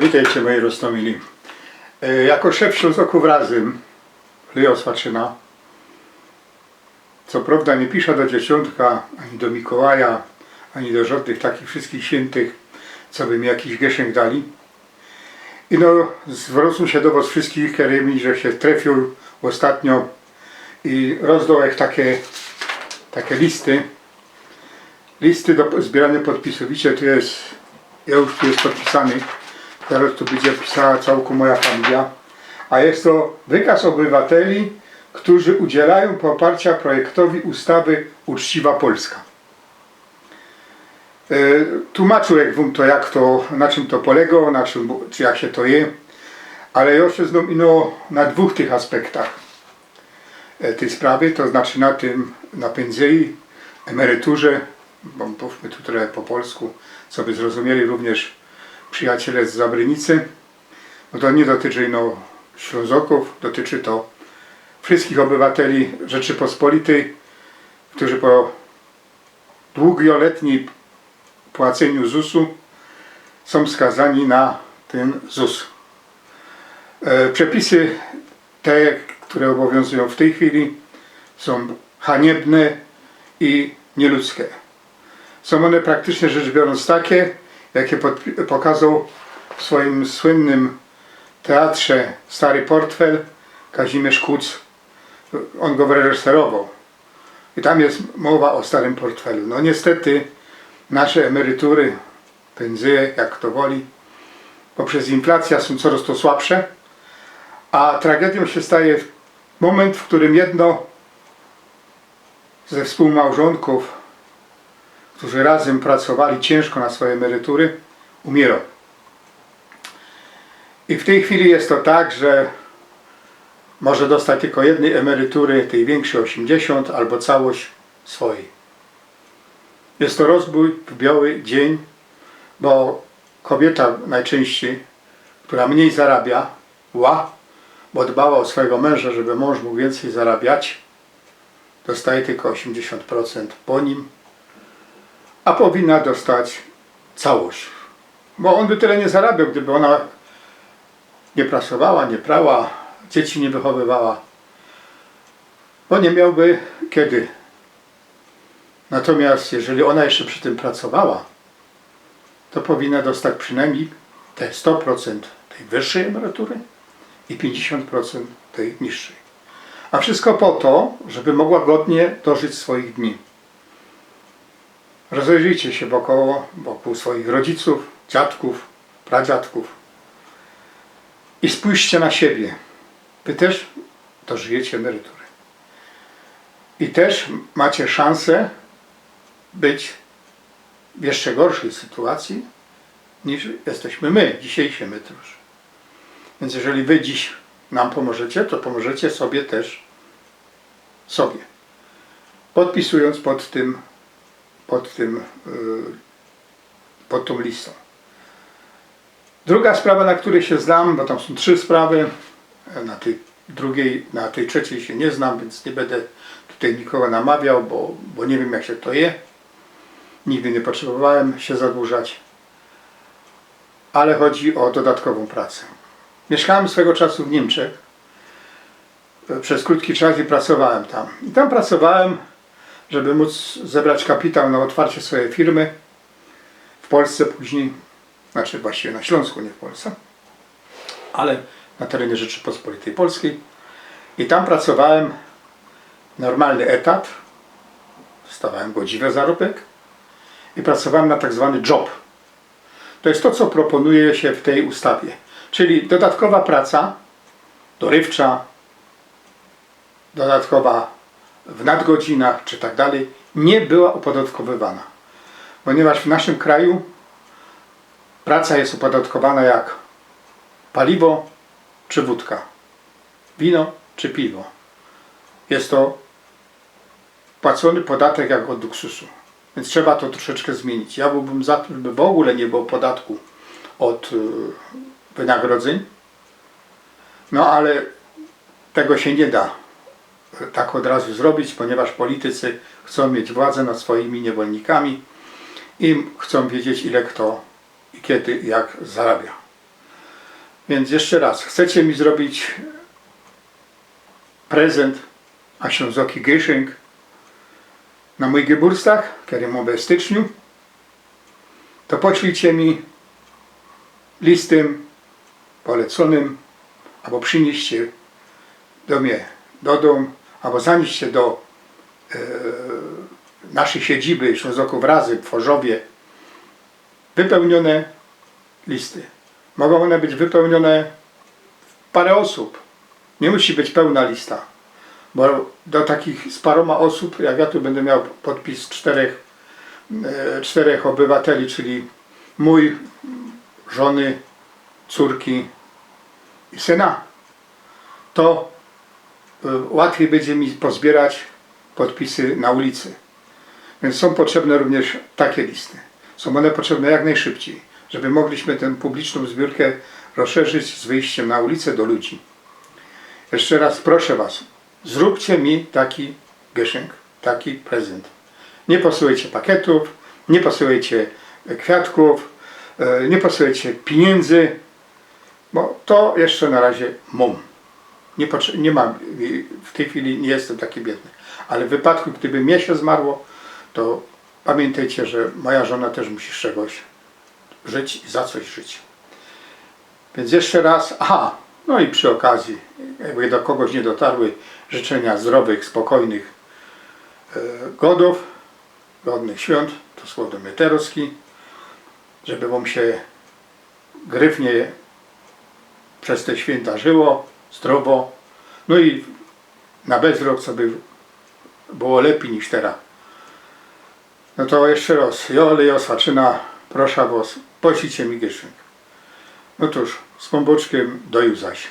Witajcie moi roztomili. E, Jako szef Ślązoków razem, Leo Swaczyna, co prawda nie piszę do dzieciątka, ani do Mikołaja, ani do żadnych takich wszystkich świętych, co by mi jakiś geszek dali. I no, zwrócę się do was wszystkich, którymi, że się trafił ostatnio i rozdał takie, takie listy. Listy do zbierania podpisów. Widzicie, tu jest, ja już tu jest podpisany. Teraz tu będzie pisała całku moja familia. A jest to wykaz obywateli, którzy udzielają poparcia projektowi ustawy Uczciwa Polska. E, Tłumaczył wam to, jak to, na czym to polega, na czym, czy jak się to je, ale się znam ino na dwóch tych aspektach e, tej sprawy, to znaczy na tym, na pędzei, emeryturze, bo mówmy tu trochę po polsku, co by zrozumieli również przyjaciele z Zabrynicy, no to nie dotyczy no Ślązoków, dotyczy to wszystkich obywateli Rzeczypospolitej, którzy po długoletnim płaceniu ZUS-u są skazani na ten ZUS. E, Przepisy te, które obowiązują w tej chwili są haniebne i nieludzkie. Są one praktycznie rzecz biorąc takie, jakie pokazał w swoim słynnym teatrze Stary Portfel Kazimierz Kuc. On go wyreżyserował. I tam jest mowa o Starym Portfelu. No niestety nasze emerytury, pędzyje, jak kto woli, poprzez inflację są coraz to słabsze, a tragedią się staje moment, w którym jedno ze współmałżonków którzy razem pracowali ciężko na swoje emerytury, umiera. I w tej chwili jest to tak, że może dostać tylko jednej emerytury, tej większej 80, albo całość swojej. Jest to rozbój w biały dzień, bo kobieta najczęściej, która mniej zarabia, ła, bo dbała o swojego męża, żeby mąż mógł więcej zarabiać, dostaje tylko 80% po nim, a powinna dostać całość. Bo on by tyle nie zarabiał, gdyby ona nie pracowała, nie prała, dzieci nie wychowywała. Bo nie miałby kiedy. Natomiast jeżeli ona jeszcze przy tym pracowała, to powinna dostać przynajmniej te 100% tej wyższej emerytury i 50% tej niższej. A wszystko po to, żeby mogła godnie dożyć swoich dni. Rozejrzyjcie się wokoło, wokół swoich rodziców, dziadków, pradziadków i spójrzcie na siebie. Wy też dożyjecie emerytury. I też macie szansę być w jeszcze gorszej sytuacji niż jesteśmy my, dzisiejsi emeryturzy. Więc jeżeli wy dziś nam pomożecie, to pomożecie sobie też sobie. Podpisując pod tym pod tym, y, pod tą listą. Druga sprawa, na której się znam, bo tam są trzy sprawy, na tej drugiej, na tej trzeciej się nie znam, więc nie będę tutaj nikogo namawiał, bo, bo nie wiem jak się to je. Nigdy nie potrzebowałem się zadłużać. Ale chodzi o dodatkową pracę. Mieszkałem swego czasu w Niemczech. Przez krótki czas i pracowałem tam. I tam pracowałem żeby móc zebrać kapitał na otwarcie swojej firmy w Polsce później, znaczy właściwie na Śląsku, nie w Polsce, ale na terenie Rzeczypospolitej Polskiej. I tam pracowałem normalny etat, dostawałem godziwy zarobek i pracowałem na tak zwany job. To jest to, co proponuje się w tej ustawie. Czyli dodatkowa praca, dorywcza, dodatkowa w nadgodzinach czy tak dalej nie była opodatkowywana. Ponieważ w naszym kraju praca jest opodatkowana jak paliwo czy wódka, wino czy piwo. Jest to płacony podatek jak od luksusu. Więc trzeba to troszeczkę zmienić. Ja byłbym za tym, żeby w ogóle nie było podatku od y, wynagrodzeń. No ale tego się nie da tak od razu zrobić, ponieważ politycy chcą mieć władzę nad swoimi niewolnikami i chcą wiedzieć ile kto i kiedy jak zarabia. Więc jeszcze raz, chcecie mi zrobić prezent, a Ślązoki Geschenk na mój Geburtstag, który mam we styczniu, to poślijcie mi listem poleconym, albo przynieście do mnie, do domu, albo zanieście do e, naszej siedziby Ślązoków Razy w Chorzowie wypełnione listy. Mogą one być wypełnione w parę osób. Nie musi być pełna lista. Bo do takich z paroma osób, jak ja tu będę miał podpis czterech, e, czterech obywateli, czyli mój, żony, córki i syna, to łatwiej będzie mi pozbierać podpisy na ulicy. Więc są potrzebne również takie listy. Są one potrzebne jak najszybciej, żeby mogliśmy tę publiczną zbiórkę rozszerzyć z wyjściem na ulicę do ludzi. Jeszcze raz proszę Was, zróbcie mi taki geszynk, taki prezent. Nie posyłajcie pakietów, nie posyłajcie kwiatków, e, nie posyłajcie pieniędzy, bo to jeszcze na razie mam. Nie, nie mam, w tej chwili nie jestem taki biedny. Ale w wypadku, gdyby mnie się zmarło, to pamiętajcie, że moja żona też musi z czegoś żyć i za coś żyć. Więc jeszcze raz, aha, no i przy okazji, jakby do kogoś nie dotarły życzenia zdrowych, spokojnych e, godów, godnych świąt, to słowo Teroski, żeby wam się gryfnie przez te święta żyło, zdrowo, no i na bezrok, co by było lepiej niż teraz. No to jeszcze raz, Jole Joswaczyna, proszę was, poślijcie mi gieszynk. No cóż, z pomboczkiem do zaś.